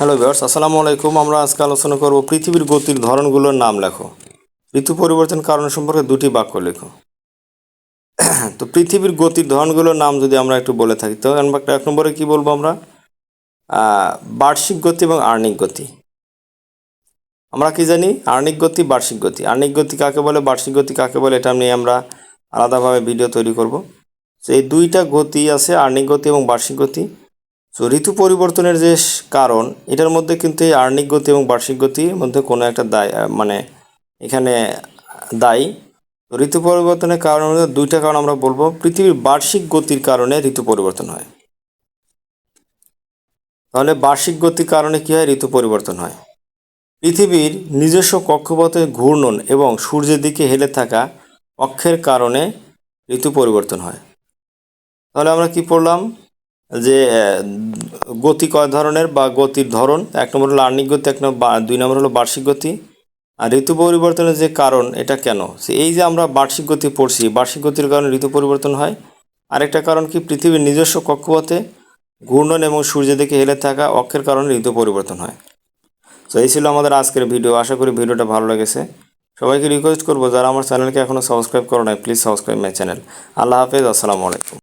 Hello viewers আসসালামু আলাইকুম আমরা আজকে আলোচনা করব পৃথিবীর গতির ধরনগুলোর নাম লেখো। ঋতু পরিবর্তন কারণ সম্পর্কে দুটি বাক্য লেখো। তো পৃথিবীর গতির ধরনগুলোর নাম যদি আমরা একটু বলে থাকি, তো এক নম্বরে কি বলব আমরা? বার্ষিক গতি এবং আর্নিক গতি। আমরা কি জানি? আর্নিক গতি, বার্ষিক গতি। আর্নিক গতি কাকে বলে? বার্ষিক গতি কাকে বলে? এটা নিয়ে আমরা আলাদাভাবে ভিডিও তৈরি করব। তো এই দুইটা গতি আছে, আর্নিক গতি এবং বার্ষিক গতি। তো ঋতু পরিবর্তনের যে কারণ, এটার মধ্যে কিন্তু এই আর্নিক গতি এবং বার্ষিক গতির মধ্যে কোনো একটা দায় মানে এখানে দায়ী। তো ঋতু পরিবর্তনের কারণ দুইটা কারণ আমরা বলব। পৃথিবীর বার্ষিক গতির কারণে ঋতু পরিবর্তন হয়। তাহলে বার্ষিক গতির কারণে কী হয়? ঋতু পরিবর্তন হয়। পৃথিবীর নিজস্ব কক্ষপথে ঘূর্ণন এবং সূর্যের দিকে হেলে থাকা অক্ষের কারণে ঋতু পরিবর্তন হয়। তাহলে আমরা কি পড়লাম? যে গতি কয় ধরনের বা গতির ধরন? এক নম্বর হলো আর্নিক গতি, এক নম্বর দুই নম্বর হলো বার্ষিক গতি। আর ঋতু পরিবর্তনের যে কারণ, এটা কেন? এই যে আমরা বার্ষিক গতি পড়ছি, বার্ষিক গতির কারণে ঋতু পরিবর্তন হয়। আরেকটা কারণ কি? পৃথিবীর নিজস্ব কক্ষপথে ঘূর্ণন এবং সূর্যের দিকে হেলে থাকা অক্ষের কারণে ঋতু পরিবর্তন হয়। তো এই ছিল আমাদের আজকের ভিডিও। আশা করি ভিডিওটা ভালো লেগেছে। সবাইকে রিকোয়েস্ট করব, যারা আমার চ্যানেলকে এখনও সাবস্ক্রাইব করো নাই প্লিজ সাবস্ক্রাইব মাই চ্যানেল আল্লাহ হাফেজ, আসসালামু আলাইকুম।